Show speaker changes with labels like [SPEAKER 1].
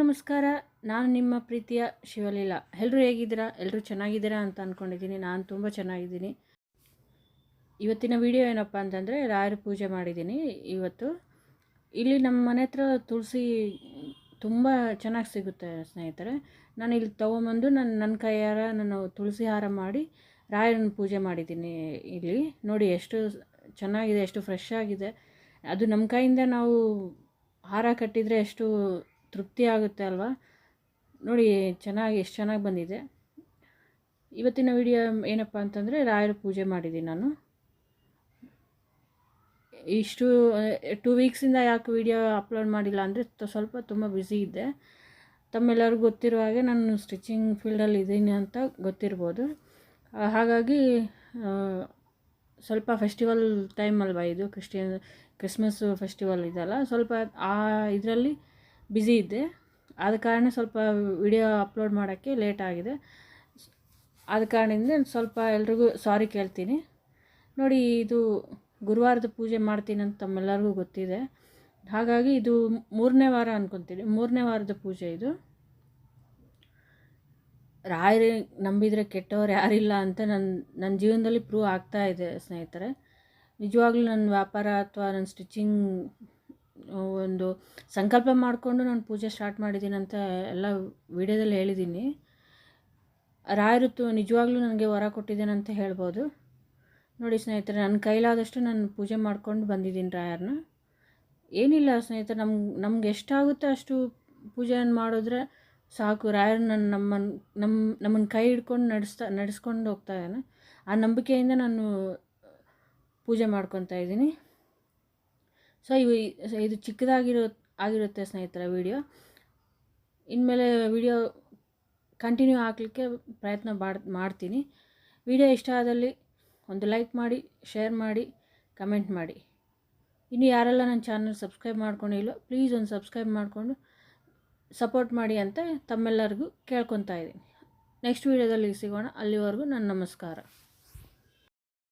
[SPEAKER 1] ನಮಸ್ಕಾರ. ನಾನು ನಿಮ್ಮ ಪ್ರೀತಿಯ ಶಿವಲೀಲಾ. ಎಲ್ಲರೂ ಹೇಗಿದ್ದೀರಾ? ಎಲ್ಲರೂ ಚೆನ್ನಾಗಿದ್ದೀರಾ ಅಂತ ಅಂದ್ಕೊಂಡಿದ್ದೀನಿ ನಾನು ತುಂಬ ಚೆನ್ನಾಗಿದ್ದೀನಿ. ಇವತ್ತಿನ ವಿಡಿಯೋ ಏನಪ್ಪ ಅಂತಂದರೆ ರಾಯರ ಪೂಜೆ ಮಾಡಿದ್ದೀನಿ. ಇವತ್ತು ಇಲ್ಲಿ ನಮ್ಮ ಮನೆ ಹತ್ರ ತುಳಸಿ ತುಂಬ ಚೆನ್ನಾಗಿ ಸಿಗುತ್ತೆ ಸ್ನೇಹಿತರೆ. ನಾನು ಇಲ್ಲಿ ತೊಗೊಂಬಂದು ನಾನು ನನ್ನ ಕೈಯಾರ ನಾನು ತುಳಸಿ ಹಾರ ಮಾಡಿ ರಾಯರನ್ನ ಪೂಜೆ ಮಾಡಿದ್ದೀನಿ ಇಲ್ಲಿ. ನೋಡಿ ಎಷ್ಟು ಚೆನ್ನಾಗಿದೆ, ಎಷ್ಟು ಫ್ರೆಶ್ ಆಗಿದೆ. ಅದು ನಮ್ಮ ಕೈಯಿಂದ ನಾವು ಹಾರ ಕಟ್ಟಿದರೆ ಎಷ್ಟು ತೃಪ್ತಿ ಆಗುತ್ತೆ ಅಲ್ವಾ? ನೋಡಿ, ಚೆನ್ನಾಗಿ, ಎಷ್ಟು ಚೆನ್ನಾಗಿ ಬಂದಿದೆ. ಇವತ್ತಿನ ವಿಡಿಯೋ ಏನಪ್ಪ ಅಂತಂದರೆ, ರಾಯರ ಪೂಜೆ ಮಾಡಿದ್ದೀನಿ ನಾನು. ಇಷ್ಟು ಟೂ ವೀಕ್ಸಿಂದ ಯಾಕೆ ವಿಡಿಯೋ ಅಪ್ಲೋಡ್ ಮಾಡಿಲ್ಲ ಅಂದರೆ ಸ್ವಲ್ಪ ತುಂಬ ಬ್ಯುಸಿ ಇದ್ದೆ. ತಮ್ಮೆಲ್ಲರಿಗೂ ಗೊತ್ತಿರುವ ಹಾಗೆ ನಾನು ಸ್ಟಿಚಿಂಗ್ ಫೀಲ್ಡಲ್ಲಿ ಇದ್ದೀನಿ ಅಂತ ಗೊತ್ತಿರ್ಬೋದು. ಹಾಗಾಗಿ ಸ್ವಲ್ಪ ಫೆಸ್ಟಿವಲ್ ಟೈಮ್ ಅಲ್ವಾ ಇದು? ಕ್ರಿಶ್ಚಿಯನ್ ಕ್ರಿಸ್ಮಸ್ ಫೆಸ್ಟಿವಲ್ ಇದೆಲ್ಲ ಸ್ವಲ್ಪ ಆ, ಇದರಲ್ಲಿ ಬ್ಯುಸಿ ಇದ್ದೆ. ಆದ ಕಾರಣ ಸ್ವಲ್ಪ ವಿಡಿಯೋ ಅಪ್ಲೋಡ್ ಮಾಡೋಕ್ಕೆ ಲೇಟ್ ಆಗಿದೆ. ಆದ ಕಾರಣದಿಂದ ಸ್ವಲ್ಪ ಎಲ್ರಿಗೂ ಸಾರಿ ಕೇಳ್ತೀನಿ. ನೋಡಿ, ಇದು ಗುರುವಾರದ ಪೂಜೆ ಮಾಡ್ತೀನಿ ಅಂತ ತಮ್ಮೆಲ್ಲರಿಗೂ ಗೊತ್ತಿದೆ. ಹಾಗಾಗಿ ಇದು ಮೂರನೇ ವಾರ ಅಂದ್ಕೊತೀನಿ ಮೂರನೇ ವಾರದ ಪೂಜೆ ಇದು. ರಾಯರಿ ನಂಬಿದರೆ ಕೆಟ್ಟವ್ರು ಯಾರಿಲ್ಲ ಅಂತ ನನ್ನ ನನ್ನ ಜೀವನದಲ್ಲಿ ಪ್ರೂವ್ ಆಗ್ತಾ ಇದೆ ಸ್ನೇಹಿತರೆ. ನಿಜವಾಗ್ಲೂ ನನ್ನ ವ್ಯಾಪಾರ ಅಥವಾ ನನ್ನ ಸ್ಟಿಚಿಂಗ್ ಒಂದು ಸಂಕಲ್ಪ ಮಾಡಿಕೊಂಡು ನಾನು ಪೂಜೆ ಸ್ಟಾರ್ಟ್ ಮಾಡಿದ್ದೀನಿ ಅಂತ ಎಲ್ಲ ವಿಡಿಯೋದಲ್ಲಿ ಹೇಳಿದ್ದೀನಿ. ರಾಯರು ತು ನಿಜವಾಗ್ಲೂ ನನಗೆ ವರ ಅಂತ ಹೇಳ್ಬೋದು. ನೋಡಿ ಸ್ನೇಹಿತರೆ, ನನ್ನ ಕೈಲಾದಷ್ಟು ನಾನು ಪೂಜೆ ಮಾಡ್ಕೊಂಡು ಬಂದಿದ್ದೀನಿ ರಾಯರನ್ನ. ಏನಿಲ್ಲ ಸ್ನೇಹಿತರೆ ನಮ್ಗೆ ನಮ್ಗೆ ಎಷ್ಟಾಗುತ್ತೋ ಅಷ್ಟು ಪೂಜೆಯನ್ನು ಮಾಡಿದ್ರೆ ಸಾಕು. ರಾಯರು ನನ್ನ ನಮ್ಮನ್ನು ನಮ್ಮ ನಮ್ಮನ್ನು ಕೈ ಹಿಡ್ಕೊಂಡು ನಡೆಸ್ತಾ, ನಡೆಸ್ಕೊಂಡು ಹೋಗ್ತಾ ಇದ್ದಾನೆ. ಆ ನಂಬಿಕೆಯಿಂದ ನಾನು ಪೂಜೆ ಮಾಡ್ಕೊತಾ ಇದ್ದೀನಿ. ಸೊ ಇವು ಇದು ಚಿಕ್ಕದಾಗಿರೋ ಆಗಿರುತ್ತೆ ಸ್ನೇಹಿತರ ವಿಡಿಯೋ ಇನ್ಮೇಲೆ ವಿಡಿಯೋ ಕಂಟಿನ್ಯೂ ಹಾಕಲಿಕ್ಕೆ ಪ್ರಯತ್ನ ಮಾಡ್ ಮಾಡ್ತೀನಿ. ವಿಡಿಯೋ ಇಷ್ಟ ಆದಲ್ಲಿ ಒಂದು ಲೈಕ್ ಮಾಡಿ ಶೇರ್ ಮಾಡಿ ಕಮೆಂಟ್ ಮಾಡಿ. ಇನ್ನು ಯಾರೆಲ್ಲ ನನ್ನ ಚಾನಲ್ ಸಬ್ಸ್ಕ್ರೈಬ್ ಮಾಡ್ಕೊಂಡಿಲ್ಲೋ ಪ್ಲೀಸ್ ಒಂದು ಸಬ್ಸ್ಕ್ರೈಬ್ ಮಾಡಿಕೊಂಡು ಸಪೋರ್ಟ್ ಮಾಡಿ ಅಂತ ತಮ್ಮೆಲ್ಲರಿಗೂ ಕೇಳ್ಕೊತಾ ಇದ್ದೀನಿ. ನೆಕ್ಸ್ಟ್ ವೀಡಿಯೋದಲ್ಲಿ ಸಿಗೋಣ. ಅಲ್ಲಿವರೆಗೂ ನನ್ನ ನಮಸ್ಕಾರ.